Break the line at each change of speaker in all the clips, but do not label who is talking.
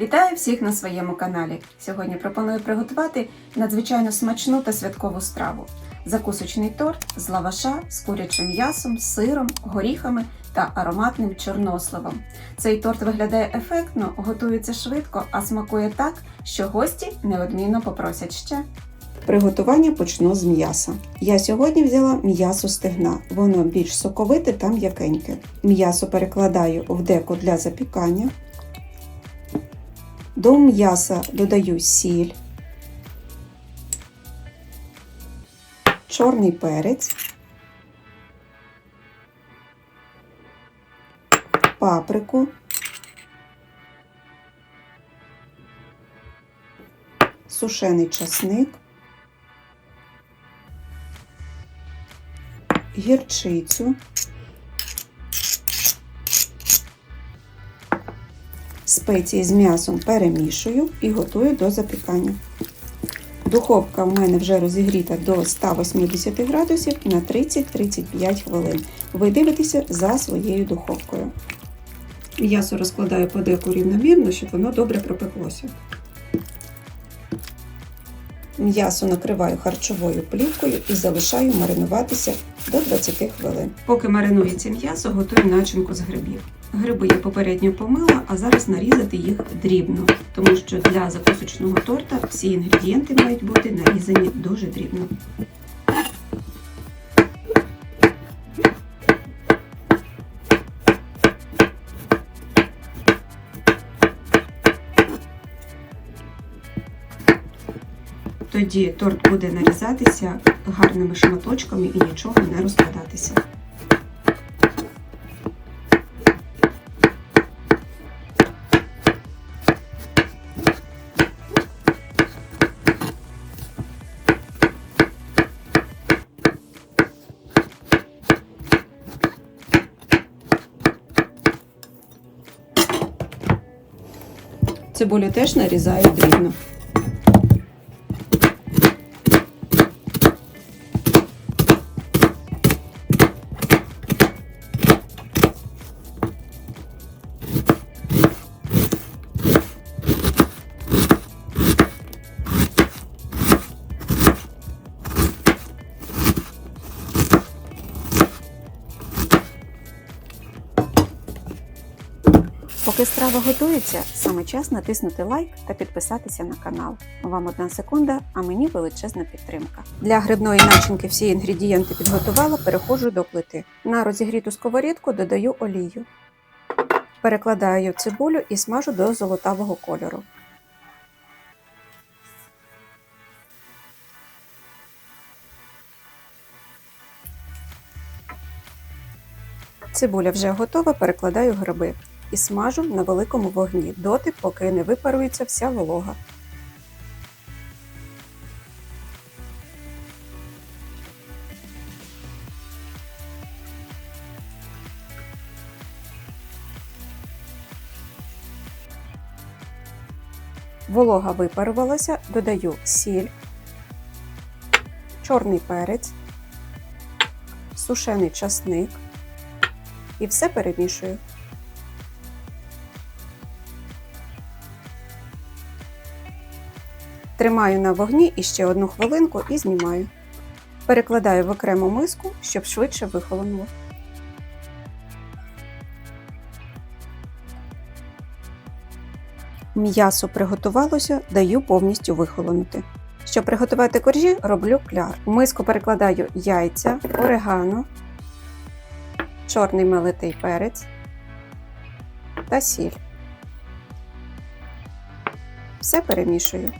Вітаю всіх на своєму каналі. Сьогодні пропоную приготувати надзвичайно смачну та святкову страву. Закусочний торт з лаваша з курячим м'ясом, сиром, горіхами та ароматним чорносливом. Цей торт виглядає ефектно, готується швидко, а смакує так, що гості неодмінно попросять ще. Приготування почну з м'яса. Я сьогодні взяла м'ясо стегна, воно більш соковите та м'якеньке. М'ясо перекладаю в деко для запікання. До м'яса додаю сіль, чорний перець, паприку, сушений часник, гірчицю, спеції з м'ясом перемішую і готую до запікання. Духовка в мене вже розігріта до 180 градусів на 30-35 хвилин. Ви дивитеся за своєю духовкою. М'ясо розкладаю по деку рівномірно, щоб воно добре пропеклося. М'ясо накриваю харчовою плівкою і залишаю маринуватися до 20 хвилин. Поки маринується м'ясо, готую начинку з грибів. Гриби я попередньо помила, а зараз нарізати їх дрібно, тому що для закусочного торта всі інгредієнти мають бути нарізані дуже дрібно. Тоді торт буде нарізатися гарними шматочками і нічого не розкладатися. Цибулю теж нарізаю дрібно. Поки страва готується, саме час натиснути лайк та підписатися на канал. Вам одна секунда, а мені величезна підтримка. Для грибної начинки всі інгредієнти підготувала, переходжу до плити. На розігріту сковорідку додаю олію. Перекладаю цибулю і смажу до золотавого кольору. Цибуля вже готова, перекладаю гриби і смажу на великому вогні доти, поки не випарується вся волога. Волога випарувалася, додаю сіль, чорний перець, сушений часник і все перемішую. Тримаю на вогні іще одну хвилинку і знімаю. Перекладаю в окрему миску, щоб швидше вихолонуло. М'ясо приготувалося, даю повністю вихолонути. Щоб приготувати коржі, роблю кляр. В миску перекладаю яйця, орегано, чорний мелитий перець та сіль. Все перемішую.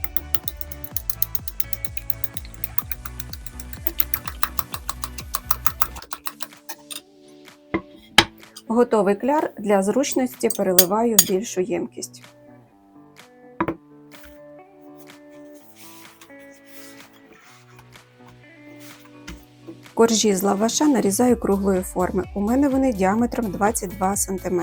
Готовий кляр для зручності переливаю в більшу ємкість. Коржі з лаваша нарізаю круглої форми. У мене вони діаметром 22 см.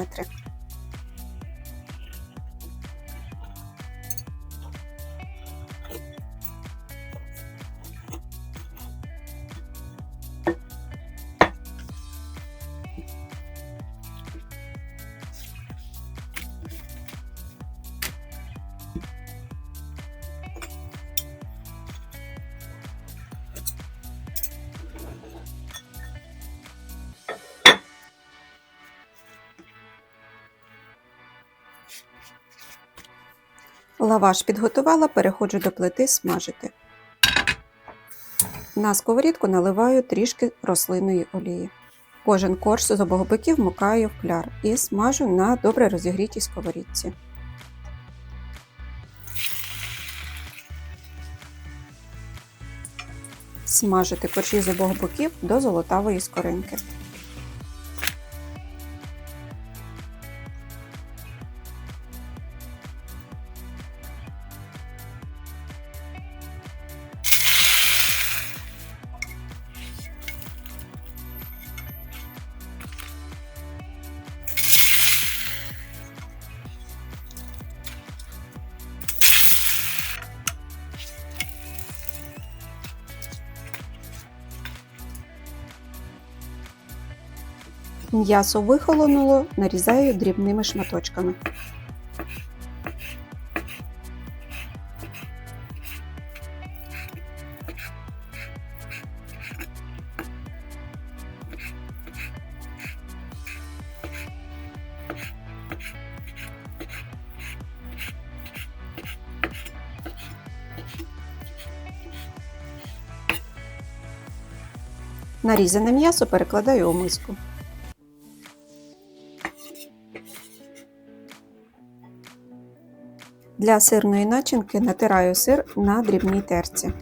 Лаваш підготувала, переходжу до плити смажити. На сковорідку наливаю трішки рослинної олії. Кожен корж з обох боків вмикаю в кляр і смажу на добре розігрітій сковорідці. Смажити коржі з обох боків до золотавої скоринки. М'ясо вихолонуло, нарізаю дрібними шматочками. Нарізане м'ясо перекладаю у миску. Для сирної начинки натираю сир на дрібній терці.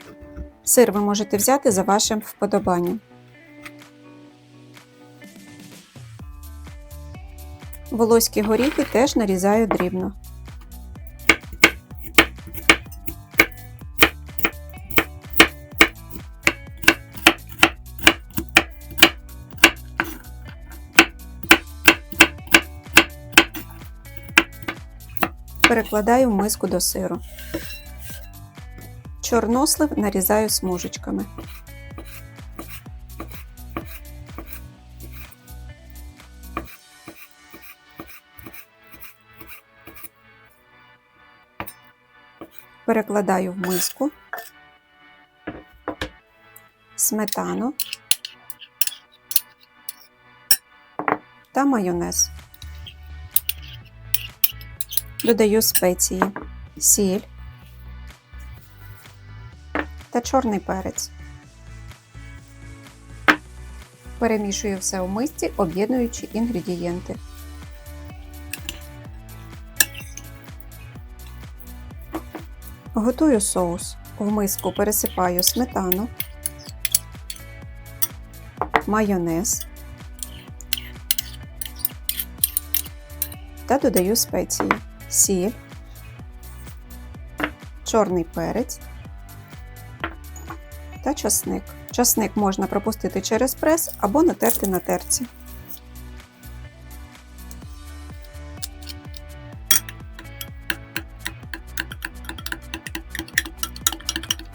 Сир ви можете взяти за вашим вподобанням. Волоські горіхи теж нарізаю дрібно. Перекладаю в миску до сиру. Чорнослив нарізаю смужечками. Перекладаю в миску сметану та майонез. Додаю спеції, сіль та чорний перець. Перемішую все у мисці, об'єднуючи інгредієнти. Готую соус. В миску пересипаю сметану, майонез та додаю спеції сіль, чорний перець та часник. Часник можна пропустити через прес або натерти на терці.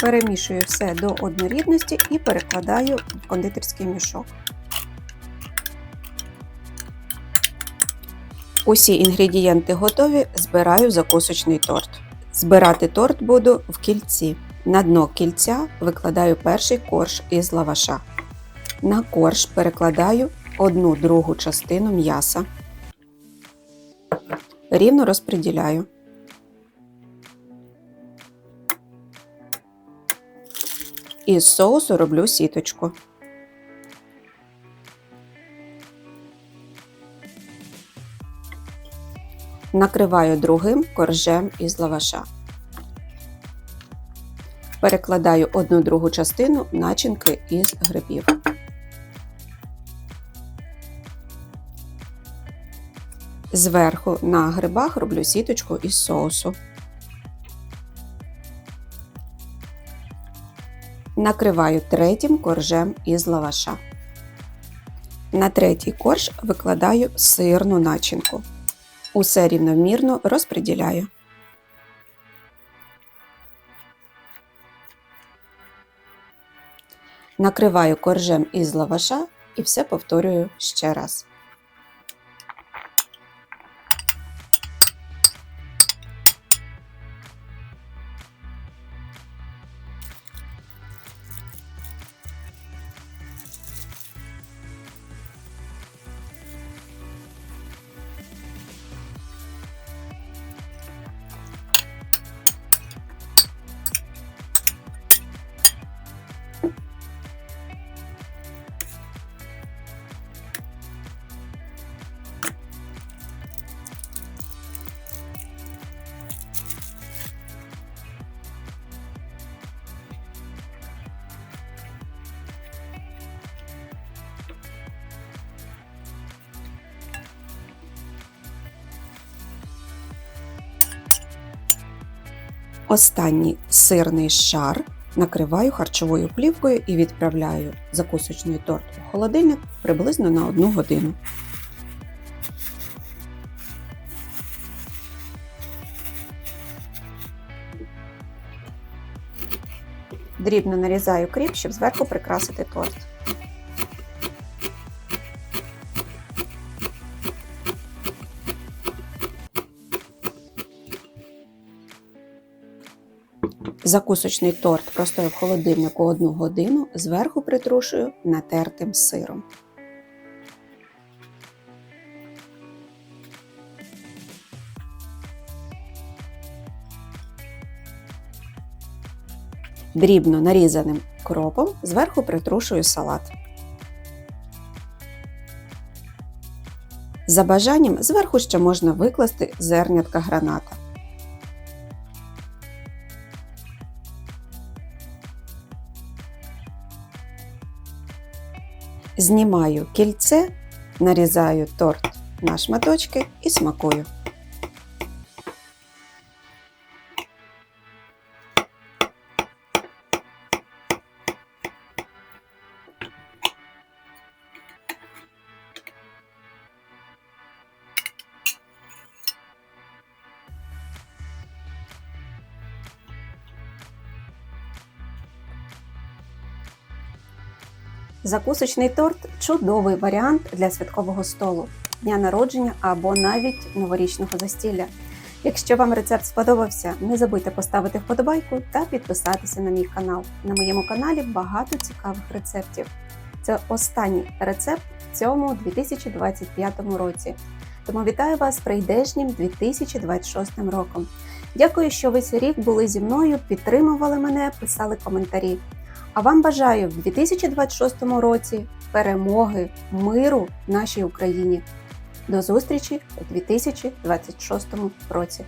Перемішую все до однорідності і перекладаю в кондитерський мішок. Усі інгредієнти готові, збираю закусочний торт. Збирати торт буду в кільці. На дно кільця викладаю перший корж із лаваша. На корж перекладаю одну другу частину м'яса. Рівно розподіляю. Із соусу роблю сіточку. Накриваю другим коржем із лаваша. Перекладаю одну другу частину начинки із грибів. Зверху на грибах роблю сіточку із соусу. Накриваю третім коржем із лаваша. На третій корж викладаю сирну начинку. Усе рівномірно розподіляю. Накриваю коржем із лаваша і все повторюю ще раз. Останній сирний шар накриваю харчовою плівкою і відправляю закусочний торт у холодильник приблизно на 1 годину. Дрібно нарізаю кріп, щоб зверху прикрасити торт. Закусочний торт простояв в холодильнику одну годину, зверху притрушую натертим сиром. Дрібно нарізаним кропом зверху притрушую салат. За бажанням зверху ще можна викласти зернятка граната. Знімаю кільце, нарізаю торт на шматочки і смакую. Закусочний торт чудовий варіант для святкового столу, дня народження або навіть новорічного застілля. Якщо вам рецепт сподобався, не забудьте поставити вподобайку та підписатися на мій канал. На моєму каналі багато цікавих рецептів. Це останній рецепт в цьому 2025 році. Тому вітаю вас з прийдешнім 2026 роком. Дякую, що весь рік були зі мною, підтримували мене, писали коментарі. А вам бажаю в 2026 році перемоги, миру нашій Україні. До зустрічі у 2026 році.